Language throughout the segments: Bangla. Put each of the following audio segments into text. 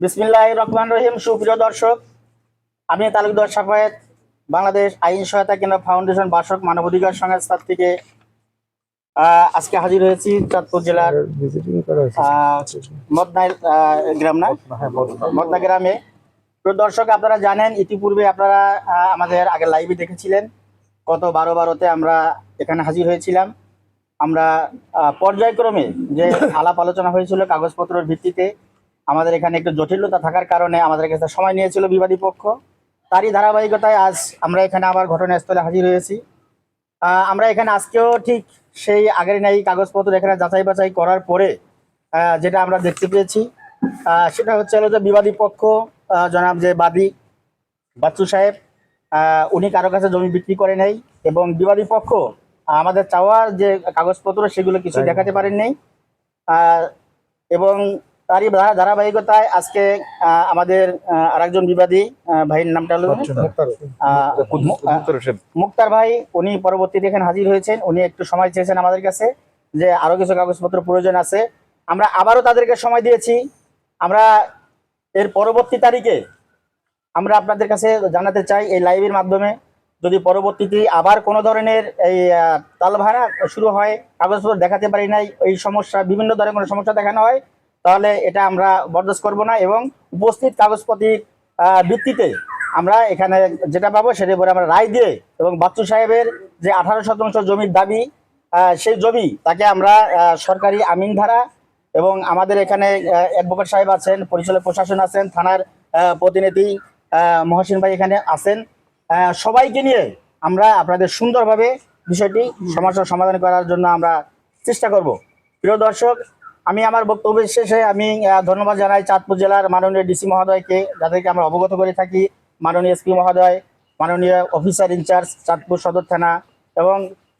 বিসমিল্লাহ রহমান রহিম। সুপ্রিয় দর্শক আমি তালুকদার সাফায়েত বাংলাদেশ আইন সহায়তা কেন্দ্র ফাউন্ডেশন বাসক মানবাধিকার সংস্থা থেকে আজকে হাজির হয়েছি চাঁদপুর জেলার মদনাই গ্রাম না? মদনা গ্রামে। তো দর্শক আপনারা জানেন ইতিপূর্বে আপনারা আমাদের আগে লাইভে দেখেছিলেন। গত বারো বারোতে আমরা এখানে হাজির হয়েছিলাম। আমরা পর্যায়ক্রমে যে আলাপ আলোচনা হয়েছিল কাগজপত্রের ভিত্তিতে আমাদের এখানে একটু জটিলতা থাকার কারণে আমাদের কাছে সময় নিয়েছিল বিবাদী পক্ষ। তারই ধারাবাহিকতায় আজ আমরা এখানে আবার ঘটনাস্থলে হাজির হয়েছি। আমরা এখানে আজকেও ঠিক সেই আগের নেই কাগজপত্র এখানে যাচাই বাছাই করার পরে যেটা আমরা দেখতে পেয়েছি সেটা হচ্ছে হলো যে বিবাদী পক্ষ জনাব যে বাদী বাচ্চু সাহেব উনি কারও কাছে জমি বিক্রি করে নেই এবং বিবাদী পক্ষ আমাদের চাওয়ার যে কাগজপত্র সেগুলো কিছু দেখাতে পারেন নাই। এবং তারই ধারা- ধারাবাহিকতায় আজকে আহ, আমাদের আহ, আরেকজন বিবাদী আহ, ভাইয়ের নামটা হলো আহ, মুক্তার ভাই উনি পরবর্তীতে এখানে হাজির হয়েছেন। উনি একটু সময় চেয়েছেন আমাদের কাছে যে আরও কিছু কাগজপত্র প্রয়োজন আছে। আমরা আবারও তাদেরকে সময় দিয়েছি। আমরা এর পরবর্তী তারিখে আমরা আপনাদের কাছে জানাতে চাই এই লাইভের মাধ্যমে। যদি পরবর্তীতে আবার কোনো ধরনের এই আহ, তালভাড়া শুরু হয় কাগজপত্র দেখাতে পারি নাই এই সমস্যা বিভিন্ন ধরনের কোনো সমস্যা দেখানো হয় তাহলে এটা আমরা বরদাস্ত করব না এবং উপস্থিত কাগজপত্রের ভিত্তিতে আমরা এখানে যেটা পাবো সেটার উপরে আমরা রায় দিয়ে এবং বাচ্চু সাহেবের যে আঠারো শতাংশ জমির দাবি সেই জমি তাকে আমরা সরকারি আমিন ধারা এবং আমাদের এখানে অ্যাডভোকেট সাহেব আছেন, পরিচালক প্রশাসন আছেন, থানার প্রতিনিধি মহসিন ভাই এখানে আছেন। সবাইকে নিয়ে আমরা আপনাদের সুন্দরভাবে বিষয়টি সমস্যার সমাধান করার জন্য আমরা চেষ্টা করব। প্রিয় দর্শক আমি আমার বক্তব্য শেষে আমি ধন্যবাদ জানাই চাঁদপুর জেলার মাননীয় ডিসি মহোদয়কে, যাদেরকে আমরা অবগত করে থাকি, মাননীয় এসপি মহোদয়, মাননীয় অফিসার ইনচার্জ, চাঁদপুর সদর থানা এবং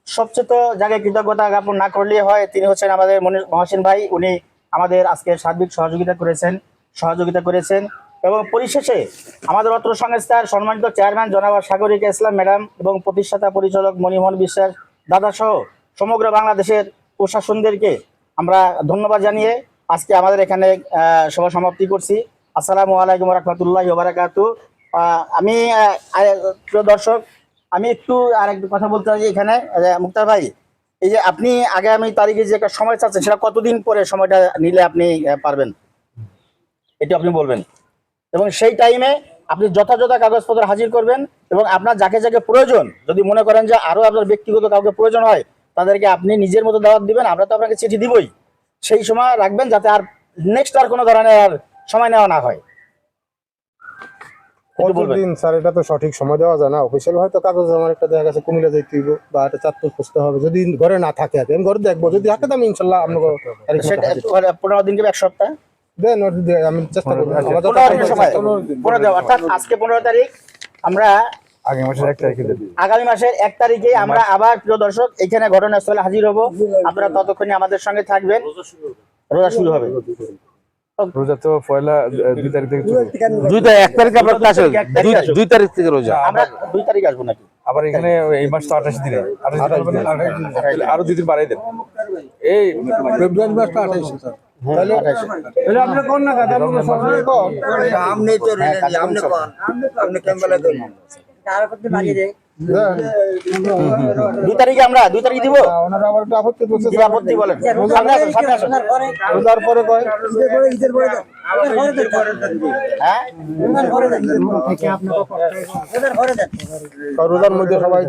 সবচেয়ে তো জায়গায় কৃতজ্ঞতা জ্ঞাপন না করলেই হয়, তিনি হচ্ছেন আমাদের মহসিন ভাই, উনি আমাদের আজকে সার্বিক সহযোগিতা করেছেন সহযোগিতা করেছেন এবং পরিশেষে আমাদের অত্র সংস্থার সম্মানিত চেয়ারম্যান জনাব সাগরিকা ইসলাম ম্যাডাম এবং প্রতিষ্ঠাতা পরিচালক মণিমোহন বিশ্বাস দাদাসহ সমগ্র বাংলাদেশের প্রশাসনদেরকে আমরা ধন্যবাদ জানিয়ে আজকে আমাদের এখানে সভা সমাপ্তি করছি। আসসালামু আলাইকুম রহমতুল্লাহ বারাকাতু। আহ, আমি প্রিয় দর্শক আমি একটু আর একটু কথা বলতে চাই এখানে মুক্তার ভাই। এই যে আপনি আগামী তারিখে যে একটা সময় চাচ্ছেন সেটা কতদিন পরে সময়টা নিলে আপনি পারবেন? এটি আপনি বলবেন। এবং সেই টাইমে আপনি যথাযথ কাগজপত্র হাজির করবেন এবং আপনার যাকে যাকে প্রয়োজন যদি মনে করেন যে আরও আপনার ব্যক্তিগত কাউকে প্রয়োজন হয় তাদেরকে আপনি নিজের মতো দাওয়াত দিবেন আমরা তো আপনাকে চিঠি দিবই। সেই সময় রাখবেন যাতে আর নেক্সট আর কোনো ধরনের আর সময় নেওয়া না হয়। কতদিন স্যার এটা তো সঠিক সময় দেওয়া যায় না। অফিসিয়াল হয়তো কাগজ আমার একটা দেখা গেছে কুমিল্লা যাইতে হইব বা একটা চাঁদপুর খুঁজতে হবে। যদি ঘরে না থাকে আর আমি ঘরে দেখব। যদি থাকে তো আমি ইনশাল্লাহ সেটা হাজির। করব। মানে পনেরো দিন কিংবা এক সপ্তাহ? দেন আমি চেষ্টা করব। পনেরো দিন সময়। পনেরো দিন। পনেরো দিন। অর্থাৎ আজকে পনেরো তারিখ আমরা আগামী মাসের এক তারিখে আগামী মাসের এক তারিখে আমরা আবার প্রিয় দর্শক এখানে ঘটনাস্থলে হাজির হব। আপনারা ততক্ষণে আমাদের সঙ্গে থাকবেন। রোজা শুরু হবে। রোজা তো পয়লা দুই তারিখ থেকে দুই তারিখ এক তারিখ আপনার ক্লাস দুই তারিখ থেকে রোজা। আমরা দুই তারিখ আসব নাকি? আবার এখানে এই মাস তো আঠাশ দিনে। আঠাশ আরও দুই দিন বাড়াই দেন। এই ফেব্রুয়ারি আঠাইশে স্যার। তাহলে তাহলে আপনি কোন না কাজ আপনি সবাই কোন আমনে তো আমনে দুই তারিখে আমরা দুই তারিখ দিব? ওনারা আবার একটু আপত্তি করছে আপত্তি বলেন সামনে আসুন সামনে আসুন। রোজার পরে কয়? রোজার মধ্যে সবাই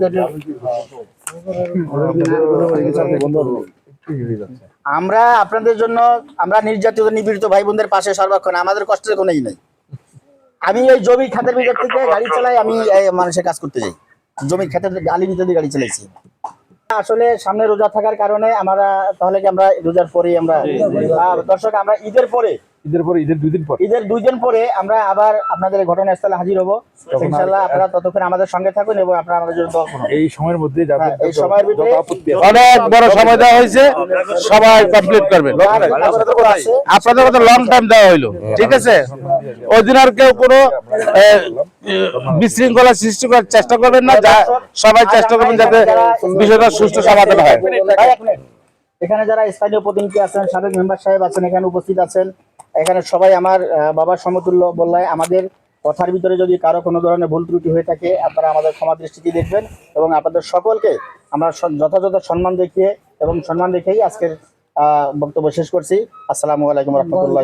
আমরা আপনাদের জন্য আমরা নির্যাতিত নিপীড়িত ভাই বোনদের পাশে সর্বক্ষণ। আমাদের কষ্টের কোনো নেই। আমি এই জমি খাতের ভিতর থেকে গাড়ি চালাই আমি এই মানুষের কাজ করতে যাই। জমি খাতের গালির ভিতর দিয়ে গাড়ি চালাইছি। আসলে সামনে রোজা থাকার কারণে আমরা তাহলে কি আমরা রোজার পরে আমরা দর্শক আমরা ঈদের পরে ঈদের পর ঈদের দুই দিন পর। ঈদের দুই পরে আমরা আবার আপনাদের ঘটনাস্থলে হাজির হব। ইনশাল্লাহ আপনারা ততক্ষণ আমাদের সঙ্গে থাকুন এবং আপনারা আমাদের জন্য দোয়া করুন। এই সময়ের মধ্যে যাদের হ্যাঁ, এই সময়ের ভিতরে অনেক বড় সময় দেওয়া হয়েছে সবাই কমপ্লিট করবেন। আপনাদের মতো লং টাইম দেওয়া হইল ঠিক আছে? ওই দিন আর কেউ কোনো বিশৃঙ্খলা সৃষ্টি করার চেষ্টা করবেন না যা সবাই চেষ্টা করবেন যাতে বিষয়টা সুষ্ঠু সমাধান হয়। এখানে যারা স্থানীয় প্রতিনিধি আছেন সাবেক মেম্বার সাহেব আছেন এখানে উপস্থিত আছেন এখানে সবাই আমার বাবার সমতুল্য বললাই আমাদের কথার ভিতরে যদি কারও কোনো ধরনের ভুল ত্রুটি হয়ে থাকে, আপনারা আমাদের ক্ষমা দৃষ্টিতে দেখবেন এবং আপনাদের সকলকে আমরা যথাযথ সম্মান দেখিয়ে এবং সম্মান দেখেই আজকের বক্তব্য শেষ করছি। আসসালামু আলাইকুম রহমতুল্লাহ